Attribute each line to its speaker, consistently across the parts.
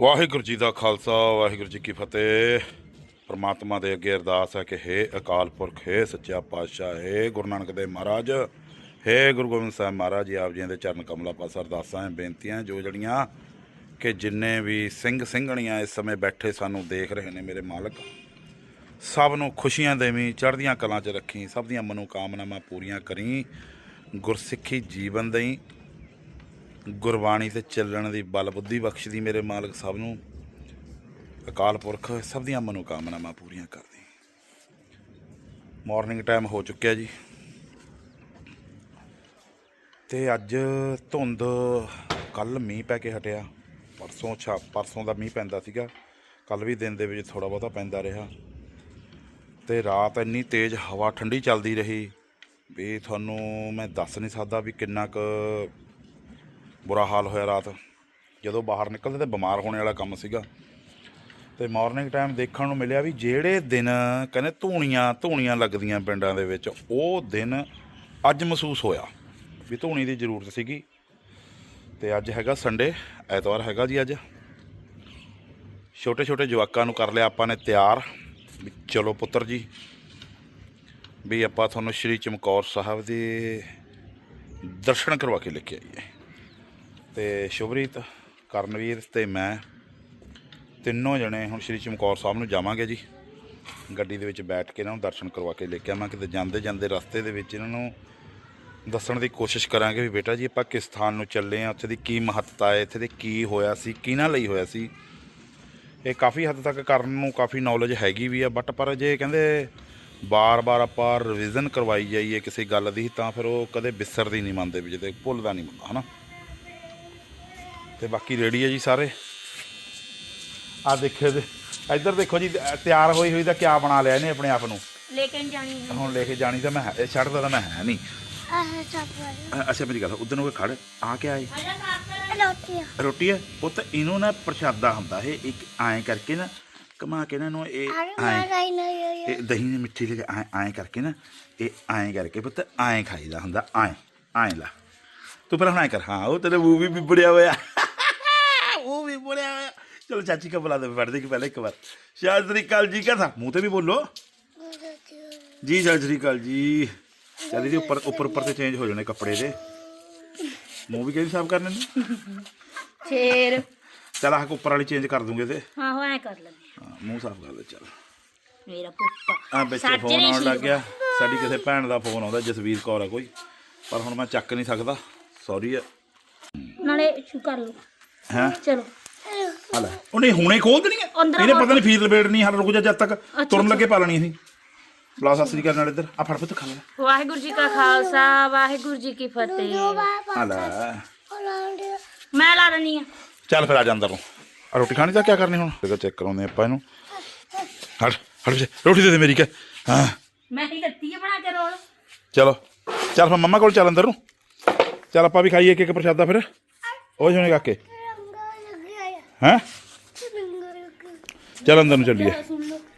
Speaker 1: ਵਾਹਿਗੁਰੂ ਜੀ ਦਾ ਖਾਲਸਾ, ਵਾਹਿਗੁਰੂ ਜੀ ਕੀ ਫਤਿਹ। ਪਰਮਾਤਮਾ ਦੇ ਅੱਗੇ ਅਰਦਾਸ ਹੈ ਕਿ ਹੇ ਅਕਾਲ ਪੁਰਖ, ਹੇ ਸੱਚਾ ਪਾਤਸ਼ਾਹ, ਹੇ ਗੁਰੂ ਨਾਨਕ ਦੇਵ ਮਹਾਰਾਜ, ਹੇ ਗੁਰੂ ਗੋਬਿੰਦ ਸਾਹਿਬ ਮਹਾਰਾਜ ਜੀ ਆਪ ਜੀ ਦੇ ਚਰਨ ਕਮਲਾ ਪਾਸ ਅਰਦਾਸਾਂ ਹੈ, ਬੇਨਤੀਆਂ ਜੋ ਜੜੀਆਂ ਕਿ ਜਿੰਨੇ ਵੀ ਸਿੰਘ ਸਿੰਘਣੀਆਂ ਇਸ ਸਮੇਂ ਬੈਠੇ ਸਾਨੂੰ ਦੇਖ ਰਹੇ ਨੇ ਮੇਰੇ ਮਾਲਕ, ਸਭ ਨੂੰ ਖੁਸ਼ੀਆਂ ਦੇਵੀਂ, ਚੜ੍ਹਦੀਆਂ ਕਲਾਂ 'ਚ ਰੱਖੀ, ਸਭ ਦੀਆਂ ਮਨੋਕਾਮਨਾਵਾਂ ਪੂਰੀਆਂ ਕਰੀ, ਗੁਰਸਿੱਖੀ ਜੀਵਨ ਦੇਈ। ਗੁਰਬਾਣੀ ਤੇ ਚੱਲਣ ਦੀ ਬਲ ਬੁੱਧੀ ਬਖਸ਼ਦੀ ਮੇਰੇ ਮਾਲਕ ਸਭ ਨੂੰ। ਅਕਾਲ ਪੁਰਖ, ਸਭ ਦੀਆਂ ਮਨੋਕਾਮਨਾਵਾਂ ਪੂਰੀਆਂ ਕਰਦੀ। ਮਾਰਨਿੰਗ ਟਾਈਮ ਹੋ ਚੁੱਕਿਆ ਜੀ। ਤੇ ਅੱਜ ਧੁੰਦ ਕੱਲ ਮੀਂਹ ਪੈ ਕੇ ਹਟਿਆ। ਪਰਸੋਂ ਛਾ, ਪਰਸੋਂ ਦਾ ਮੀਂਹ ਪੈਂਦਾ ਸੀਗਾ। ਕੱਲ ਵੀ ਦਿਨ ਦੇ ਵਿੱਚ ਥੋੜਾ ਬਹੁਤਾ ਪੈਂਦਾ ਰਿਹਾ। ਤੇ ਰਾਤ ਇੰਨੀ ਤੇਜ਼ ਹਵਾ ਠੰਡੀ ਚੱਲਦੀ ਰਹੀ ਵੀ ਤੁਹਾਨੂੰ ਮੈਂ ਦੱਸ ਨਹੀਂ ਸਕਦਾ ਵੀ ਕਿੰਨਾ ਕੁ ਬੁਰਾ ਹਾਲ ਹੋਇਆ ਰਾਤ। ਜਦੋਂ ਬਾਹਰ ਨਿਕਲਦੇ ਤੇ ਬਿਮਾਰ ਹੋਣੇ ਵਾਲਾ ਕੰਮ ਸੀਗਾ। ਤੇ ਮਾਰਨਿੰਗ ਟਾਈਮ ਦੇਖਣ ਨੂੰ ਮਿਲਿਆ ਵੀ ਜਿਹੜੇ ਦਿਨ ਕਹਿੰਦੇ ਧੂਣੀਆਂ ਧੂਣੀਆਂ ਲੱਗਦੀਆਂ ਪਿੰਡਾਂ ਦੇ ਵਿੱਚ, ਉਹ ਦਿਨ ਅੱਜ ਮਹਿਸੂਸ ਹੋਇਆ ਵੀ ਧੂਣੀ ਦੀ ਜ਼ਰੂਰਤ ਸੀਗੀ। ਤੇ ਅੱਜ ਹੈਗਾ ਸੰਡੇ ਐਤਵਾਰ ਹੈਗਾ ਜੀ ਅੱਜ। ਛੋਟੇ ਛੋਟੇ ਜਵਾਕਾਂ ਨੂੰ ਕਰ ਲਿਆ ਆਪਾਂ ਨੇ ਤਿਆਰ ਵੀ ਚਲੋ ਪੁੱਤਰ ਜੀ, ਵੀ ਆਪਾਂ ਤੁਹਾਨੂੰ ਸ਼੍ਰੀ ਚਮਕੌਰ ਸਾਹਿਬ ਦੇ ਦਰਸ਼ਨ ਕਰਵਾ ਕੇ ਲੈ ਕੇ ਆਈਏ। ਤੇ ਸ਼ੁਭਰੀਤ, ਕਰਨਵੀਰ ਤੇ ਮੈਂ ਤਿੰਨੋਂ ਜਣੇ ਹੁਣ ਸ਼੍ਰੀ ਚਮਕੌਰ ਸਾਹਿਬ ਨੂੰ ਜਾਵਾਂਗੇ ਜੀ। ਗੱਡੀ ਦੇ ਵਿੱਚ ਬੈਠ ਕੇ ਇਹਨਾਂ ਨੂੰ ਦਰਸ਼ਨ ਕਰਵਾ ਕੇ ਲੈ ਕੇ ਆਵਾਂ। ਕਿਤੇ ਜਾਂਦੇ ਜਾਂਦੇ ਰਸਤੇ ਦੇ ਵਿੱਚ ਇਹਨਾਂ ਨੂੰ ਦੱਸਣ ਦੀ ਕੋਸ਼ਿਸ਼ ਕਰਾਂਗੇ ਵੀ ਬੇਟਾ ਜੀ ਆਪਾਂ ਕਿਸ ਸਥਾਨ ਨੂੰ ਚੱਲੇ ਆ, ਉੱਥੇ ਦੀ ਕੀ ਮਹੱਤਤਾ ਹੈ, ਇੱਥੇ ਦੇ ਕੀ ਹੋਇਆ ਸੀ, ਕਿਹਨਾਂ ਲਈ ਹੋਇਆ ਸੀ। ਇਹ ਕਾਫੀ ਹੱਦ ਤੱਕ ਕਰਨ ਨੂੰ ਕਾਫੀ ਨੌਲੇਜ ਹੈਗੀ ਵੀ ਆ ਬਟ ਪਰ ਜੇ ਕਹਿੰਦੇ ਬਾਰ-ਬਾਰ ਆਪਾਂ ਰਿਵੀਜ਼ਨ ਕਰਵਾਈ ਜਾਈਏ ਕਿਸੇ ਗੱਲ ਦੀ, ਤਾਂ ਫਿਰ ਉਹ ਕਦੇ ਵਿਸਰਦੀ ਨਹੀਂ ਮੰਨਦੇ ਵੀ ਜਿਹਦੇ ਭੁੱਲਦਾ ਨਹੀਂ ਬੰਦਾ ਹਨਾ। ਤੇ ਬਾਕੀ ਰੈਡੀ ਹੈ ਜੀ ਸਾਰੇ। ਆ ਦੇਖਿਓ ਜੀ। ਇੱਧਰ ਦੇਖੋ ਜੀ ਤਿਆਰ ਹੋਈ ਹੋਈ ਦਾ ਕਿਆ ਬਣਾ ਲਿਆ ਇਹਨੇ ਆਪਣੇ ਆਪ ਨੂੰ?
Speaker 2: ਲੇਕਿਨ ਜਾਣੀ
Speaker 1: ਹੁਣ ਲੈ ਕੇ ਜਾਣੀ ਤਾਂ ਮੈਂ ਇਹ ਛੱਡਦਾ ਤਾਂ ਮੈਂ ਹੈ ਨਹੀਂ ਅੱਛਾ ਮੇਰੀ ਗੱਲ ਉਧਰ ਨੂੰ ਖੜ ਆ ਕੇ ਆਏ ਰੋਟੀ ਹੈ ਉਹ ਤਾਂ ਇਹਨੂੰ ਨਾ ਪ੍ਰਸ਼ਾਦਾ ਹੁੰਦਾ ਇਹ ਇੱਕ ਐਂ ਕਰਕੇ ਨਾ ਕਮਾ ਕੇ ਨਾ
Speaker 2: ਨਾ ਇਹ
Speaker 1: ਇਹ ਦਹੀਂ ਦੀ ਮਿੱਠੀ ਲੈ ਕੇ ਐਂ ਕਰਕੇ ਨਾ ਇਹ ਐਂ ਕਰਕੇ ਪੁੱਤ ਐਂ ਖਾਈਦਾ ਹੁੰਦਾ ਐਂ ਐਂ ਲਾ। ਤੂੰ ਪਹਿਲਾਂ ਹੁਣ ਐਂ ਕਰ ਹਾਂ ਉਹ ਤੇਰੇ ਮੂੰਹ ਵੀ ਬਿਬੜਿਆ ਹੋਇਆ। ਹੋਇਆ। ਚਲੋ ਚਾਚੀ ਕਾ ਬੁਲਾ ਦੇ ਪੜਦੇ ਕਿ ਪਹਿਲੇ ਇੱਕ ਵਾਰ। ਸ਼ਾਇਦ ਸ੍ਰੀ ਅਕਾਲ ਜੀ ਕਾ ਥਾ? ਮੂੰਹ ਤੇ ਵੀ ਬੋਲੋ। ਜੀ ਸਤਿ ਸ੍ਰੀ ਅਕਾਲ ਜੀ। ਚੱਲ ਇਹਦੇ ਉੱਪਰ ਉੱਪਰ ਉੱਪਰ ਤੇ ਚੇਂਜ ਹੋ ਜਾਣੇ ਕੱਪੜੇ ਦੇ। ਮੂੰਹ ਵੀ ਕਿਹਦੀ ਸਾਫ਼ ਕਰਨੇ ਨੇ?
Speaker 2: ਸ਼ੇਰ
Speaker 1: ਚੱਲ ਆਹ ਉੱਪਰ ਵਾਲੀ ਚੇਂਜ ਕਰ ਦੂੰਗੇ ਤੇ
Speaker 2: ਹਾਂ ਹੋ ਐ ਕਰ ਲੈਂਦੇ
Speaker 1: ਹਾਂ, ਮੂੰਹ ਸਾਫ਼ ਕਰ ਦੇ ਚੱਲ।
Speaker 2: ਮੇਰਾ ਪੁੱਤ।
Speaker 1: ਆ ਵਿੱਚ ਫੋਨ ਆਉਣ। ਲੱਗ ਗਿਆ। ਸਾਡੀ ਕਿਸੇ ਭੈਣ ਦਾ ਫੋਨ ਆਉਂਦਾ ਜਸਵੀਰ ਕੌਰ ਆ ਕੋਈ। ਪਰ ਹੁਣ ਮੈਂ ਚੱਕ ਨਹੀਂ ਸਕਦਾ। ਸੌਰੀ ਹੈ
Speaker 2: ਨਾਲੇ ਸ਼ੂ ਕਰ ਲਓ
Speaker 1: ਹੈ?
Speaker 2: ਚਲੋ।
Speaker 1: ਆ ਲੈ ਉਹਨੇ ਹੁਣੇ ਖੋਲ ਦੇਣੀ ਹੈ?
Speaker 2: ਅੰਦਰ
Speaker 1: ਇਹਨੇ ਪਤਾ ਨਹੀਂ ਫੀਸ ਲਪੇੜਨੀ ਹਾਲ ਰੁਕ ਜਾ ਜਦ ਤੱਕ ਤੁਰਨ। ਲੱਗੇ ਪਾ ਲੈਣੀ ਸੀ ਬਲਾ ਸਤਿ ਸ੍ਰੀ ਅਕਾਲ ਨਾਲ ਇੱਧਰ। ਆ ਫੜ ਪੁੱਤ ਖਾ ਲੈ।
Speaker 2: ਵਾਹਿਗੁਰੂ ਜੀ ਕਾ ਖਾਲਸਾ ਵਾਹਿਗੁਰੂ ਜੀ ਕੀ ਫਤਿਹ।
Speaker 1: ਆ ਲੈ
Speaker 2: ਮੈਂ ਲਾ ਦਨੀ ਆ
Speaker 1: ਚੱਲ ਫਿਰ ਆ ਜਾ ਅੰਦਰ ਨੂੰ। ਆ ਰੋਟੀ ਖਾਣੀ ਤਾਂ ਕੀ ਕਰਨੀ ਹੁਣ? ਤੇ ਚੈੱਕ ਕਰਾਉਂਦੇ ਆਪਾਂ ਇਹਨੂੰ। ਹਟ ਹਟ ਪਿੱਛੇ, ਰੋਟੀ ਦੇ ਦੇ ਮੇਰੀ ਕਾ ਹਾਂ।
Speaker 2: ਮੈਂ ਹੀ ਲੱਤੀ ਆ ਬਣਾ ਕੇ ਰੋਲ।
Speaker 1: ਚਲੋ। ਚੱਲ ਫਿਰ ਮੰਮਾ ਕੋਲ ਚੱਲ ਅੰਦਰ ਨੂੰ। ਚੱਲ ਆਪਾਂ ਵੀ ਖਾਈਏ ਇੱਕ ਇੱਕ ਪ੍ਰਸ਼ਾਦਾ ਫਿਰ। ਉਹ ਜਣੇ ਕਾਕੇ। ਹੈਂ? ਚੱਲ ਅੰਦਰ ਨੂੰ ਚੱਲੀਏ।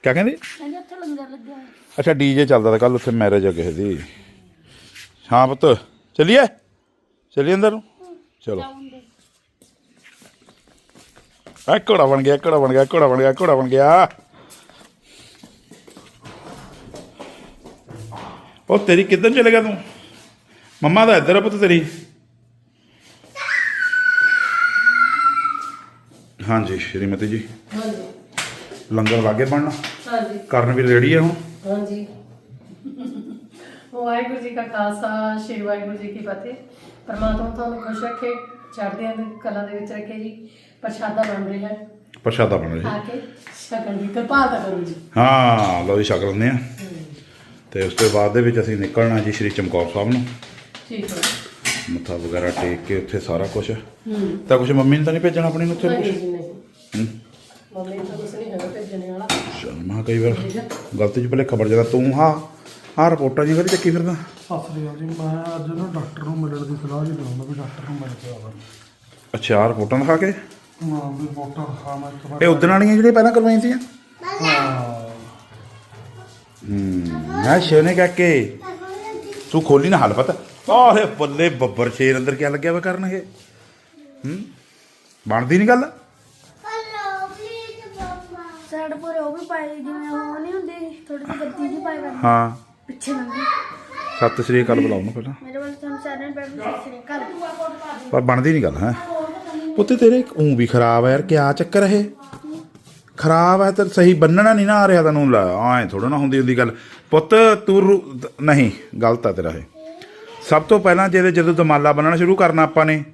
Speaker 1: ਕਿਆ ਕਹਿੰਦੇ?
Speaker 2: ਕਹਿੰਦੇ ਉੱਥੇ ਲੰਗਰ ਲੱਗਿਆ ਹੋਇਆ।
Speaker 1: ਅੱਛਾ ਡੀਜੇ ਚੱਲਦਾ ਤਾਂ ਕੱਲ ਉੱਥੇ ਮੈਰਿਜ ਆ ਕਿਸੇ ਦੀ। ਹਾਂ ਪੁੱਤ ਚੱਲੀਏ? ਚੱਲੀਏ ਅੰਦਰ ਨੂੰ? ਚਲੋ। ਆ ਘੋੜਾ ਬਣ ਗਿਆ ਘੋੜਾ ਬਣ ਗਿਆ ਘੋੜਾ ਬਣ ਗਿਆ ਘੋੜਾ ਬਣ ਗਿਆ। ਉਹ ਤੇਰੀ ਕਿੱਧਰ ਚਲੇ ਗਿਆ ਤੂੰ? ਮੰਮਾ ਦਾ ਇੱਧਰ ਆ ਪੁੱਤ ਤੇਰੀ। ਹਾਂਜੀ ਸ਼੍ਰੀਮਤੀ ਜੀ।
Speaker 3: ਹਾਂਜੀ।
Speaker 1: ਲੰਗਰ ਲਾਗੇ ਬਣਨਾ?
Speaker 3: ਹਾਂਜੀ।
Speaker 1: ਕਰਨ ਵੀ ਰੈਡੀ ਆ ਹੁਣ?
Speaker 3: ਹਾਂਜੀ। ਵਾਹਿਗੁਰੂ ਜੀ ਕਾ ਖਾਲਸਾ ਸ਼੍ਰੀ ਵਾਹਿਗੁਰੂ ਜੀ ਕੀ ਫਤਿਹ। ਪਰਮਾਤਮਾ ਤੁਹਾਨੂੰ ਖੁਸ਼ ਰੱਖੇ ਚੜ੍ਹਦੀਆਂ ਦੇ ਕਲਾ ਦੇ ਵਿੱਚ ਰੱਖੇ ਜੀ। ਪ੍ਰਸ਼ਾਦਾ ਬਣ ਰਿਹਾ ਹੈ।
Speaker 1: ਪ੍ਰਸ਼ਾਦਾ ਬਣ ਰਿਹਾ
Speaker 3: ਆ ਕੇ ਸ਼ਕਲ ਦੀ ਕਿਰਪਾਲਤਾ ਕਰੋ ਜੀ।
Speaker 1: ਹਾਂ ਲਓ ਜੀ ਛਕ ਲੈਂਦੇ ਆ। ਤੇ ਉਸ ਤੋਂ ਬਾਅਦ ਦੇ ਵਿੱਚ ਅਸੀਂ ਨਿਕਲਣਾ ਜੀ ਸ਼੍ਰੀ ਚਮਕੌਰ ਸਾਹਿਬ ਨੂੰ।
Speaker 3: ਠੀਕ ਹੈ।
Speaker 1: ਮੱਥਾ ਵਗੈਰਾ ਟੇਕ ਕੇ ਉੱਥੇ ਸਾਰਾ ਕੁਝ
Speaker 3: ਹੂੰ।
Speaker 1: ਤਾਂ ਕੁਝ ਮੰਮੀ ਨੇ ਤਾਂ ਨਹੀਂ ਭੇਜਣਾ ਆਪਣੀ ਨੂੰ ਉੱਥੇ ਕੁਝ ਹੂੰ
Speaker 3: ਮੰਮੀ ਨੂੰ ਤਾਂ ਕੁਛ ਨਹੀਂ ਹੈਗਾ ਭੇਜਣੇ ਵਾਲਾ।
Speaker 1: ਚਲ ਮੈਂ ਕਈ ਵਾਰ ਗਲਤੀ ਚ ਪਹਿਲੇ ਖਬਰ ਜਦਾ। ਤੂੰ ਹਾਂ ਆਹ ਰਿਪੋਰਟਾਂ ਜਿਹੀਆਂ ਕਰੀ ਚੱਕੀ ਫਿਰਦਾ?
Speaker 4: ਸਤਿ ਸ੍ਰੀ ਅਕਾਲ ਜੀ। ਮੈਂ ਅੱਜ ਨਾ ਡਾਕਟਰ ਨੂੰ ਮਿਲਣ ਦੀ ਸਲਾਹ ਜੀ ਲਵਾਂਗਾ ਵੀ ਡਾਕਟਰ ਨੂੰ ਮਿਲ ਕੇ ਆਵਾਂ।
Speaker 1: ਅੱਛਾ ਆਹ ਰਿਪੋਰਟਾਂ ਦਿਖਾ ਕੇ?
Speaker 4: ਹਾਂ ਵੀ ਰਿਪੋਰਟਾਂ ਹਾਂ ਮੈਂ ਇੱਕ ਵਾਰ।
Speaker 1: ਇਹ ਉਦਣ ਵਾਲੀਆਂ ਜਿਹੜੀਆਂ ਪਹਿਲਾਂ ਕਰਵਾਈਆਂ ਸੀ
Speaker 4: ਹਾਂ।
Speaker 1: ਹੂੰ ਮੈਂ ਸ਼ੇਨੇ ਕਾਕੇ ਤੂੰ ਖੋਲੀ ਨਾ ਹਲ ਪਤਾ। ਆਹੇ ਬੱਲੇ ਬੱਬਰ ਸ਼ੇਰ ਅੰਦਰ ਕੀ ਲੱਗਿਆ ਵਾ ਕਰਨ ਇਹ ਹੂੰ ਬਣਦੀ ਨਹੀਂ ਗੱਲ?
Speaker 5: ਪੈਡ ਪੂਰੇ ਉਹ ਵੀ ਪਾਏ ਜਿਵੇਂ ਉਹ ਨਹੀਂ ਹੁੰਦੇ ਥੋੜੀ ਜਿਹੀ ਗੱਦੀ ਜੀ ਪਾਏ ਕਰਦੇ।
Speaker 1: ਹਾਂ।
Speaker 5: ਪਿੱਛੇ ਲੰਗੇ
Speaker 1: ਸਤਿ ਸ੍ਰੀ ਅਕਾਲ ਬੁਲਾਓ ਨਾ ਪਹਿਲਾਂ।
Speaker 5: ਮੇਰੇ ਵੱਲ ਤੁਹਾਨੂੰ ਸਾਰਿਆਂ ਨੂੰ ਪੈਡ ਸਤਿ ਸ੍ਰੀ ਅਕਾਲ।
Speaker 1: ਪਰ ਬਣਦੀ ਨਹੀਂ ਗੱਲ ਹੈ। ਪੁੱਤੇ ਤੇਰੇ ਉਂ ਵੀ ਖਰਾਬ ਹੈ ਯਾਰ ਕਿਆ ਚੱਕਰ ਇਹ? ਖਰਾਬ ਹੈ ਤੇ ਸਹੀ ਬੰਨਣਾ ਨਹੀਂ ਨਾ ਆ ਰਿਹਾ ਤੈਨੂੰ ਲੈ ਐ ਥੋੜਾ ਨਾ ਹੁੰਦੀ ਹੁੰਦੀ ਗੱਲ। ਪੁੱਤ ਤੂੰ ਰੂ- ਨਹੀਂ ਗਲਤ ਆ ਤੇਰਾ ਇਹ। ਸਭ ਤੋਂ ਪਹਿਲਾਂ ਜਿਹਦੇ ਜਦੋਂ ਦਮਾਲਾ ਬੰਨਣਾ ਸ਼ੁਰੂ ਕਰਨਾ ਆਪਾਂ ਨੇ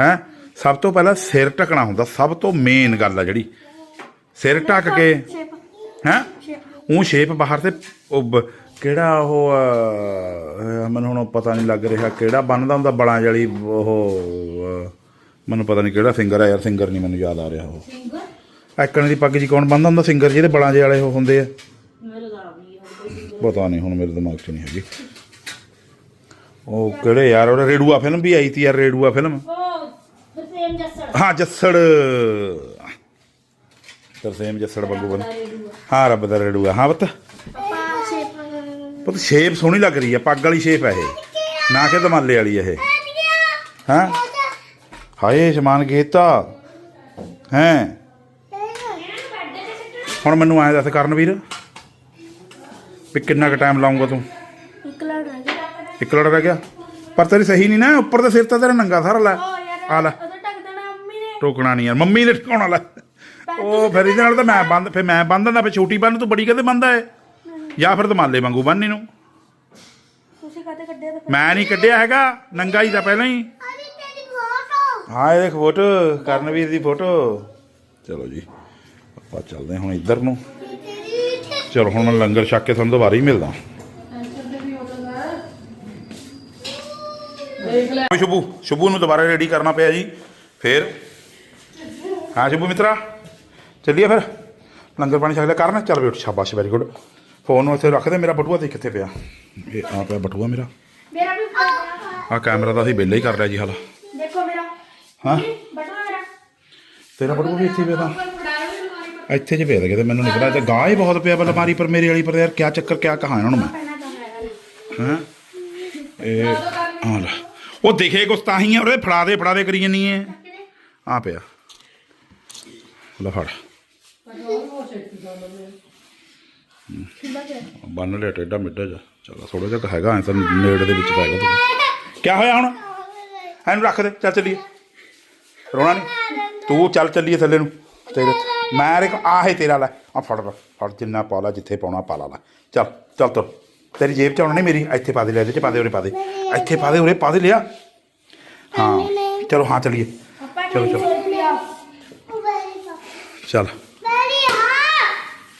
Speaker 1: ਹੈ? ਸਭ ਤੋਂ ਪਹਿਲਾਂ ਸਿਰ ਢਕਣਾ ਹੁੰਦਾ ਸਭ ਤੋਂ ਮੇਨ ਗੱਲ ਆ ਜਿਹੜੀ। ਸਿਰ ਢੱਕ ਕੇ। ਹੈ? ਉਹ ਸ਼ੇਪ ਬਾਹਰ ਤੇ ਉਹ ਬ- ਕਿਹੜਾ ਉਹ ਅਹ, ਮੈਨੂੰ ਹੁਣ ਪਤਾ ਨਹੀਂ ਲੱਗ ਰਿਹਾ ਕਿਹੜਾ ਬੰਨਦਾ ਹੁੰਦਾ ਬਲਾਂ ਵਾਲੀ ਉਹ ਅਹ, ਮੈਨੂੰ ਪਤਾ ਨਹੀਂ ਕਿਹੜਾ ਸਿੰਗਰ ਹੈ ਯਾਰ ਸਿੰਗਰ ਨਹੀਂ ਮੈਨੂੰ ਯਾਦ ਆ ਰਿਹਾ ਉਹ। ਐਕਣ ਦੀ ਪੱਗ ਜੀ ਕੌਣ ਬੰਨਦਾ ਹੁੰਦਾ ਸਿੰਗਰ ਜਿਹਦੇ ਬਲਾਂ ਜੇ ਵਾਲੇ ਉਹ ਹੁੰਦੇ ਆ? ਪਤਾ ਨਹੀਂ ਹੁਣ ਮੇਰੇ ਦਿਮਾਗ 'ਚ ਨਹੀਂ ਹੈਗੀ। ਉਹ ਕਿਹੜੇ ਯਾਰ ਉਹ ਰੇਡੂਆ ਫਿਲਮ ਵੀ ਆਈ ਤੀ ਯਾਰ ਰੇਡੂਆ ਫਿਲਮ ਹਾਂ ਜੱਸੜ। ਤਰਸੇਮ ਜੱਸੜ ਬੱਗੂ ਬਣ ਹਾਂ ਰੱਬ ਦਾ ਰੇਡੂਆ ਹਾਂ ਪੁੱਤ? ਪੁੱਤ ਸ਼ੇਪ ਸੋਹਣੀ ਲੱਗ ਰਹੀ ਹੈ ਪੱਗ ਵਾਲੀ ਸ਼ੇਪ ਹੈ ਇਹ। ਨਾ ਕਿ ਦਮਾਲੇ ਵਾਲੀ ਇਹ। ਹਾਂ? ਹਾਏ ਸਮਾਨ ਗੇਤਾ ਹੈ? ਹੁਣ ਮੈਨੂੰ ਐਂ ਦੱਸ ਕਰਨਵੀਰ ਵੀ ਕਿੰਨਾ ਕੁ ਟਾਈਮ ਲਾਉਂਗਾ ਤੂੰ?
Speaker 5: ਇੱਕ ਲੜ ਰਹਿ ਗਿਆ।
Speaker 1: ਇੱਕ ਲੜ ਰਹਿ ਗਿਆ ਪਰ ਤੇਰੀ ਸਹੀ ਨਹੀਂ ਨਾ ਉੱਪਰ ਤੇ ਸਿਰ ਤਾਂ ਤੇਰਾ ਨੰਗਾ ਸਾਰਾ ਲੈ। ਆ ਲੈ। ਟੋਕਣਾ ਨਹੀਂ ਯਾਰ ਮੰਮੀ ਨੇ ਟਿਕਾਉਣਾ ਲੈ। ਉਹ ਫਿਰ ਇਹਦੇ ਨਾਲ ਤਾਂ ਮੈਂ ਬੰਦ ਫਿਰ ਮੈਂ ਬੰਦ ਦਿੰਦਾ ਫਿਰ ਛੋਟੀ ਬੰਨ ਤੂੰ ਬੜੀ ਕਦੇ ਬੰਦਾ ਏ ਜਾਂ ਫਿਰ ਦਮਾਲੇ ਵਾਂਗੂ ਬੰਨ ਇਹਨੂੰ?
Speaker 5: ਤੁਸੀਂ ਕਾਤੇ ਕੱਢਿਆ ਤਾਂ
Speaker 1: ਮੈਂ ਨਹੀਂ ਕੱਢਿਆ ਹੈਗਾ ਨੰਗਾ ਹੀ ਤਾਂ ਪਹਿਲਾਂ ਹੀ।
Speaker 5: ਅਰੇ ਤੇਰੀ ਫੋਟੋ
Speaker 1: ਹਾਂ ਇਹ ਦੇਖ ਫੋਟੋ ਕਰਨਵੀਰ ਦੀ ਫੋਟੋ। ਚਲੋ ਜੀ ਆਪਾਂ ਚੱਲਦੇ ਹਾਂ ਹੁਣ ਇੱਧਰ ਨੂੰ। ਚਲੋ ਹੁਣ ਮੈਂ ਲੰਗਰ ਛੱਕ ਕੇ ਤੁਹਾਨੂੰ ਦੁਬਾਰਾ ਹੀ ਮਿਲਦਾ।
Speaker 3: ਦੇਖ ਲੈ
Speaker 1: ਸ਼ੁਭੂ ਸ਼ੁਭੂ ਨੂੰ ਦੁਬਾਰਾ ਰੈਡੀ ਕਰਨਾ ਪਿਆ ਜੀ ਫੇਰ। ਹਾਂ ਸ਼ੁਭੂ ਮਿੱਤਰਾ। ਚੱਲੀਏ ਫਿਰ। ਲੰਗਰ ਪਾਣੀ ਛਕ ਲਿਆ ਕਰਨ। ਚੱਲ ਵੀ ਉੱਠ ਸ਼ਾਬਾਸ਼ ਵੈਰੀ ਗੁੱਡ ਫੋਨ ਨੂੰ ਇੱਥੇ ਰੱਖ ਦੇ ਮੇਰਾ ਬਟੂਆ ਦੇਖ ਕਿੱਥੇ ਪਿਆ। ਇਹ ਆ ਪਿਆ ਬਟੂਆ ਮੇਰਾ।
Speaker 5: ਮੇਰਾ ਵੀ
Speaker 1: ਆ ਕੈਮਰਾ ਤਾਂ ਅਸੀਂ ਵਿਹਲੇ ਹੀ ਕਰ ਲਿਆ ਜੀ ਹਾਲ।
Speaker 5: ਦੇਖੋ ਮੇਰਾ।
Speaker 1: ਹਾਂ?
Speaker 5: ਬਟਵਾ ਮੇਰਾ।
Speaker 1: ਤੇਰਾ ਬਟੂਆ ਵੀ ਇੱਥੇ ਪਿਆ ਤਾਂ। ਇੱਥੇ ਜੇ ਪਿਆ ਤਾਂ ਕਿਤੇ ਮੈਨੂੰ ਨਹੀਂ ਪਤਾ ਤੇ ਗਾਹ ਹੀ ਬਹੁਤ ਪਿਆ ਬਲਮਾਰੀ ਪਰ ਮੇਰੀ ਵਾਲੀ ਪਰ ਯਾਰ ਕਿਆ ਚੱਕਰ ਕਿਆ ਕਹਾਂ ਇਹਨਾਂ ਨੂੰ ਮੈਂ?
Speaker 5: ਤਾਂ
Speaker 1: ਹਾਂ ਇਹ ਆ ਲੈ। ਉਹ ਦਿਖੇ ਕੁਛ ਤਾਂ ਹੀ ਆ ਉਹਦੇ ਫੜਾ ਦੇ ਫੜਾ ਦੇ ਕਰੀ ਜਾਨੀ ਐ ਆ ਪਿਆ। ਲੈ ਫੜ। ਬੰਨ ਲਿਆ ਟੇਡਾ ਮਿੱਡਾ ਜਾ ਚਲ ਥੋੜਾ ਜਿਹਾ ਕੁ ਹੈਗਾ ਐ ਤਾਂ ਨੇੜੇ ਦੇ ਵਿੱਚ ਤਾਂ ਹੈਗਾ ਤੂੰ। ਕਿਆ ਹੋਇਆ ਹੁਣ? ਇਹਨੂੰ ਰੱਖ ਦੇ ਚੱਲ ਚੱਲੀਏ। ਰੋਣਾ ਨਹੀਂ ਤੂੰ ਚੱਲ ਚੱਲੀਏ ਥੱਲੇ ਨੂੰ। ਤੇਰੇ ਮੈਂ ਰੇ ਆਹੇ ਤੇਰਾ ਲੈ। ਆ ਫੜ ਲੈ ਫੜ ਜਿੰਨਾ ਪਾ ਲਾ ਜਿੱਥੇ ਪਾਉਣਾ ਪਾ ਲਾ ਲੈ। ਚੱਲ ਚੱਲ ਤੁਰ। ਤੇਰੀ ਜੇਬ ਚ ਆਉਣਾ ਨਹੀਂ ਮੇਰੀ। ਇੱਥੇ ਪਾ ਦੇ ਲੈ ਇਹਦੇ ਚ ਪਾ ਦੇ ਉਰੇ ਪਾ ਦੇ। ਇੱਥੇ ਪਾ ਦੇ ਉਰੇ ਪਾ ਦੇ ਲਿਆ। ਹਾਂ ਚਲੋ ਹਾਂ ਚੱਲੀਏ। ਚਲੋ ਚਲੋ। ਚੱਲ।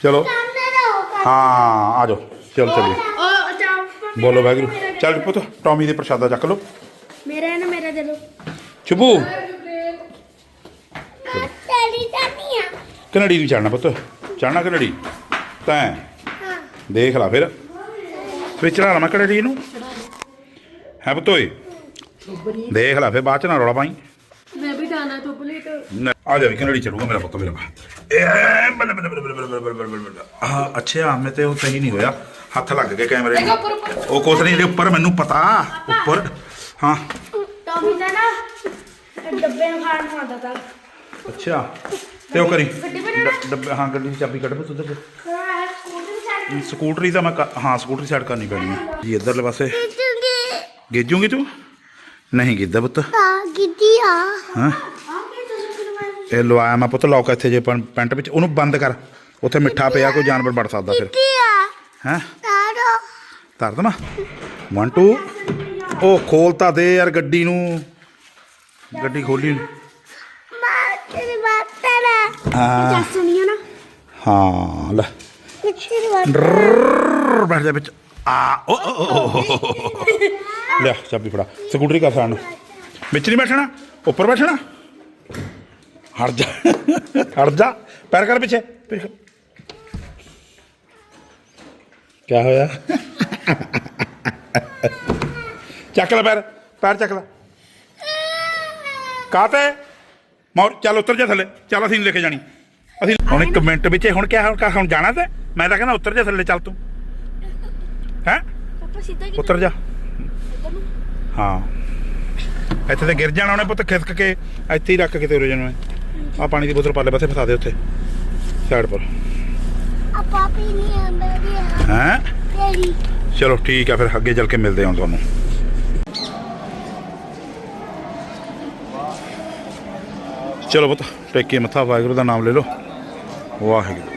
Speaker 1: ਚਲੋ। ਹਾਂ ਆ ਜਾਓ। ਚਲ ਚੱਲੀਏ।
Speaker 5: ਉਹ ਚਾਪ
Speaker 1: ਬੋਲੋ ਵਾਹਿਗੁਰੂ। ਚੱਲ ਪੁੱਤ ਟੌਮੀ ਦੇ ਪ੍ਰਸ਼ਾਦਾ ਚੱਕ ਲਓ।
Speaker 5: ਮੇਰੇ ਨਾ ਮੇਰੇ ਦੇ ਤੇਰੀ ਜਾਨੀ ਆ।
Speaker 1: ਕਨੜੀ ਵੀ ਚੜਨਾ ਪੁੱਤ। ਚੜਨਾ ਕਨੜੀ ਤੈਂ। ਦੇਖ ਲੈ ਫਿਰ। ਫਿਰ ਚੜਾ ਲਵਾਂ ਕਨੜੀ ਨੂੰ ਹੈ ਪੁੱਤ ਓਏ। ਦੇਖ ਲੈ ਫਿਰ ਬਾਅਦ ਚ ਨਾ ਰੌਲਾ ਪਾਈ।
Speaker 3: ਜਾਣਾ
Speaker 5: ਦਾ
Speaker 1: ਗੱਡੀ ਚਾਬੀ ਕੱਢ ਪੁੱਤ
Speaker 5: ਸਕੂਟਰੀ
Speaker 1: ਤਾਂ। ਮੈਂ ਹਾਂ ਸਕੂਟਰੀ ਸਾਈਡ ਕਰਨੀ ਪੈਣੀ ਹੈ ਜੀ ਇਧਰਲੇ ਪਾਸੇ। ਗੇਜੂਗੀ ਤੂੰ? ਨਹੀਂ ਗਿੱਦਾ ਪੁੱਤ।
Speaker 5: ਗਿੱਦੀ ਆ।
Speaker 1: ਹਾਂ। ਇਹ ਲਵਾਇਆ ਮੈਂ ਪੁੱਤ ਲੌਕ ਇੱਥੇ ਜੇ ਪੈਂਟ ਵਿੱਚ ਉਹਨੂੰ ਬੰਦ ਕਰ। ਉੱਥੇ ਮਿੱਠਾ ਪਿਆ ਕੋਈ ਜਾਨਵਰ ਵੜ ਸਕਦਾ ਫਿਰ।
Speaker 5: ਆ।
Speaker 1: ਹੈ?
Speaker 5: ਤਾਰੋ।
Speaker 1: ਦਮਾ 1 2 ਉਹ ਖੋਲ ਤਾਂ ਦੇ ਯਾਰ ਗੱਡੀ ਨੂੰ। ਗੱਡੀ ਖੋਲੀ।
Speaker 5: ਮਾਂ ਤੇਰੀ ਬਾਤ ਤੇਰਾ
Speaker 1: ਹਾਂ।
Speaker 5: ਸੁਣੀਓ ਨਾ।
Speaker 1: ਹਾਂ ਲੈ। ਬੈਠ ਜਾ ਵਿੱਚ। ਆ ਓ ਓ, ਓ, ਓ, ਓ, ਓ। ਲੈ ਚਾਬੀ ਫੜਾ ਸਕੂਟਰੀ ਕਰ ਸਾਨ ਵਿੱਚ ਨਹੀਂ ਬੈਠਣਾ ਉੱਪਰ ਬੈਠਣਾ ਹਟ ਜਾ ਹਟ ਜਾ ਪੈਰ ਕਰ ਪਿੱਛੇ ਪਿੱਛੇ ਕੀ ਹੋਇਆ ਚੱਕ ਲੈ ਪੈਰ ਪੈਰ ਚੱਕ ਲੈ ਕਾਤੇ ਮੌਰ ਚੱਲ ਉਤਰ ਜਾ ਥੱਲੇ ਚੱਲ ਅਸੀਂ ਨੀ ਲੈ ਕੇ ਜਾਣੀ ਅਸੀਂ ਹੁਣ ਇੱਕ ਮਿੰਟ ਵਿੱਚ ਹੁਣ ਕਿਆ ਹੁਣ ਹੁਣ ਜਾਣਾ ਤੇ ਮੈਂ ਤਾਂ ਕਹਿੰਦਾ ਉਤਰ ਜਾ ਥੱਲੇ ਚੱਲ ਤੂੰ ਹੈ?
Speaker 5: ਪਾਪਾ ਸਿੱਧਾ ਕਿ
Speaker 1: ਉੱਤਰ ਜਾ। ਹਾਂ। ਇੱਥੇ ਤੇ ਗਿਰ ਜਾਣਾ ਉਹਨੇ ਪੁੱਤ ਖਿਸਕ ਕੇ। ਇੱਥੇ ਹੀ ਰੱਖ ਕੇ ਤੇ ਉਰੇ ਜਾਣਾ ਆ ਪਾਣੀ ਦੀ ਬੋਤਲ ਪਾਲੇ ਪਾਸੇ ਫਸਾ ਦੇ ਉੱਥੇ। ਸਾਈਡ ਪਰ।
Speaker 2: ਆ ਪਾਪੀ ਨਹੀਂ ਆ ਮੇਰੀ ਆ
Speaker 6: ਹੈਂ?
Speaker 2: ਤੇਰੀ।
Speaker 6: ਚਲੋ ਠੀਕ ਆ ਫਿਰ ਅੱਗੇ ਚੱਲ ਕੇ ਮਿਲਦੇ ਹਾਂ ਤੁਹਾਨੂੰ। ਚਲੋ ਪੁੱਤ ਟੇਕੇ ਮੱਥਾ ਵਾਹਿਗੁਰੂ ਦਾ ਨਾਮ ਲੈ ਲਓ। ਵਾਹਿਗੁਰੂ,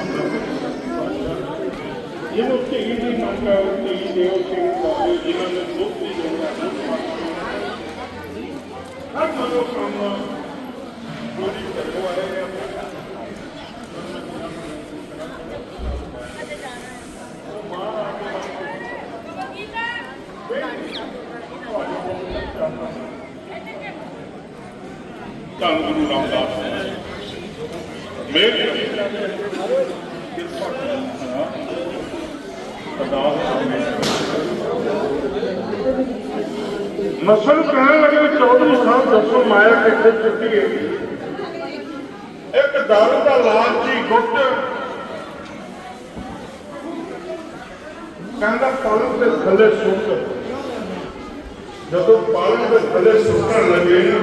Speaker 7: ਰੰਗ ਦੀ ਸੇਵਾ ਚੱਲਦੀ ਹੈ ਕਰਨ ਸੇਵਾ ਵਾਲੀ ਕਰਨ ਕਰਨ
Speaker 6: ਵੀਰ
Speaker 4: ਇਹਨੂੰ ਧੀ ਦੀ ਮੰਗ ਹੈ ਧੀ ਦੇ ਉਹ ਸਿੰਘ ਬਾਬੇ ਜਿਨ੍ਹਾਂ ਨੇ ਦੁੱਧ ਦੀ ਲੋੜ ਹੈ ਹਰ ਮਨੋ ਕੰਮ ਪੂਰੀ ਕਰਨ ਵਾਲੇ ਨੇ ਧੰਨ ਗੁਰੂ ਰਾਮਦਾਸ ਮੇਰ ਮਸਲ ਕਹਿਣ ਲੱਗੇ ਵੀ ਚੌਧਰੀ ਸਾਹਿਬ ਦੱਸੋ ਮਾਇਆ ਕਿੱਥੇ ਚੁੱਕੀ ਹੈ ਇੱਕ ਦਰ ਦਾ ਲਾਲਚੀ ਗੁੱਟ ਕਹਿੰਦਾ ਪਾਲਣ ਦੇ ਥੱਲੇ ਸੁੱਟ ਜਦੋਂ ਪਾਲਣ ਦੇ ਥੱਲੇ ਸੁੱਟਣ ਲੱਗੇ ਨਾ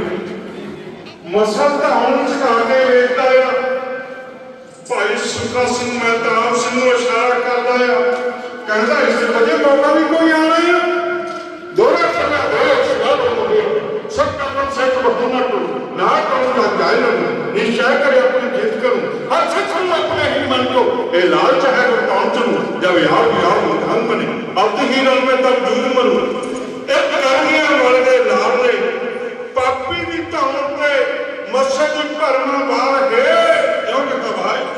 Speaker 4: ਮਸਲ ਤਾਂ ਹੁਣ ਝੁਕਾ ਕੇ ਵੇਖਦਾ ਆ ਭਾਈ ਸੁੱਖਾ ਸਿੰਘ ਮਹਿਤਾਬ ਸਿੰਘ ਨੂੰ ਇਸ਼ਾਰਾ ਕਰਦਾ ਆ ਕਹਿੰਦਾ ਇਸ ਦੇ ਵਜੇ ਮੌਕਾ ਵੀ ਕੋਈ ਆਣਾ ਆ ਦੋਰਾ ਕਰਨਾ ਹੋਇਆ ਸਵਾਲ ਹੋ ਸਭ ਕਰਮ ਸੇ ਬਖੁਨਾ ਤੋਂ ਨਾ ਕਰੂੰਗਾ ਜਾਇਲਮ ਨਿਸ਼ਚੈ ਕਰੇ ਆਪਣੀ ਜਿੱਤ ਕਰੂੰ। ਹਰ ਸੱਚ ਨੂੰ ਆਪਣੇ ਹੀ ਮਨ ਕੋ ਇਹ ਲਾਲਚ ਹੈ ਕਿ ਪਹੁੰਚ ਨੂੰ। ਜਬ ਯਾਰ ਯਾਰ ਮਧਾਨ ਬਨੇ ਅਬ ਹੀ ਰਲ ਮੈਂ ਤਬ ਜੂਦ ਮਰੂ। ਇੱਕ ਕਰਨੀਆਂ ਵਾਲੇ ਦੇ ਲਾਲ ਨੇ। ਪਾਪੀ ਦੀ ਧੌਣ ਤੇ ਮਸਜਿਦ ਦੀ ਭਰਮ ਬਾਹਰ ਕਿ ਭਾਈ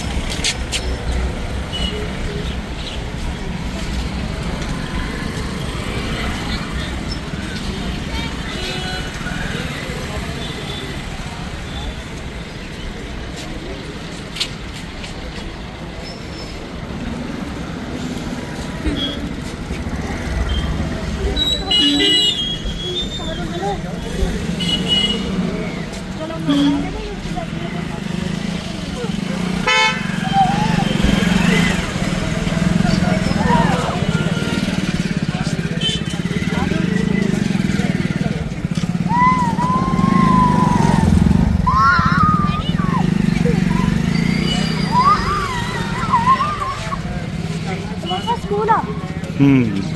Speaker 8: Hmm.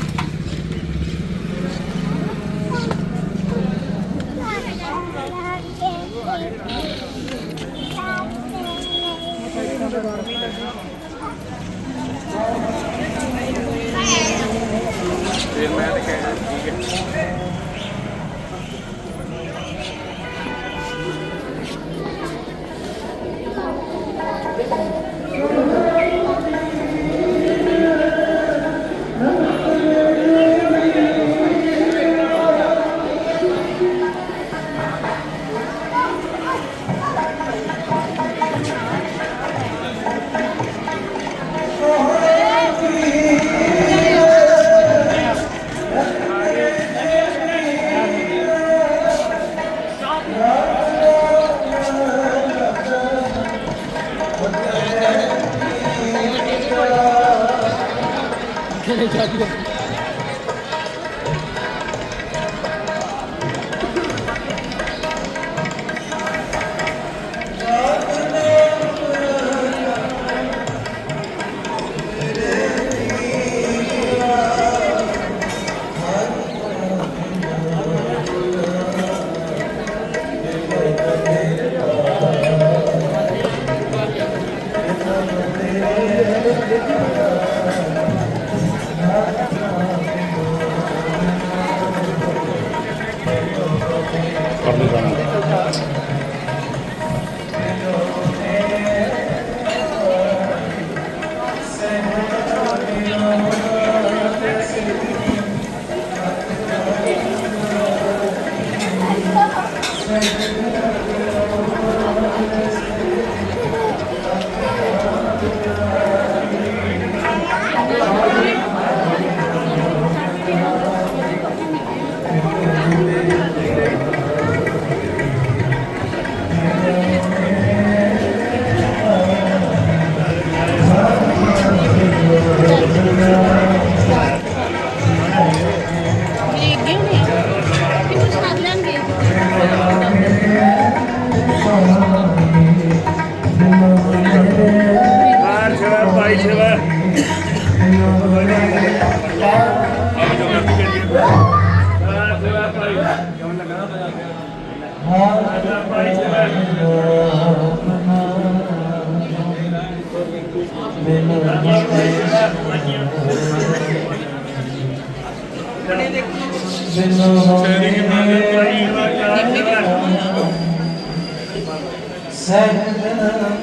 Speaker 8: ਸਹਿਜ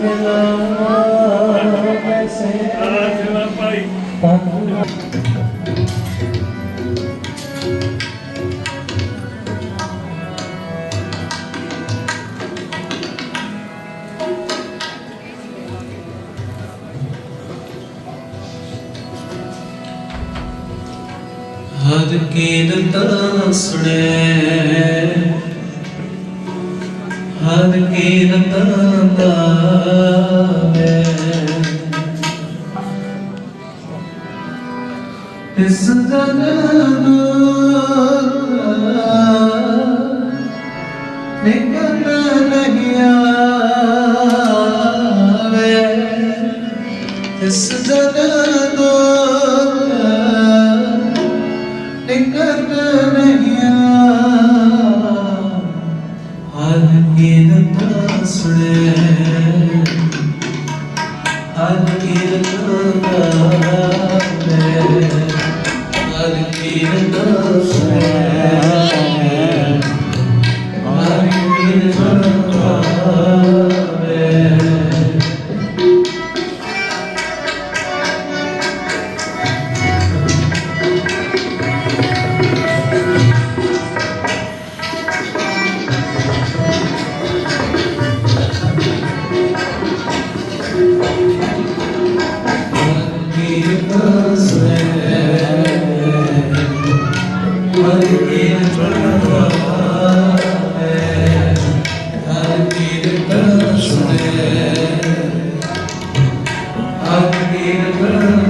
Speaker 8: ਮਿਲਵਾ ਵਸਣੈ ਹਰ ਕੀਰਤਨ ਤਾਵੇ ਇਸ ਜਗਨ ਨੂੰ ਕੀਰਤਨ ਸੁਣੇ ਹਰ ਕੀਰਤਨ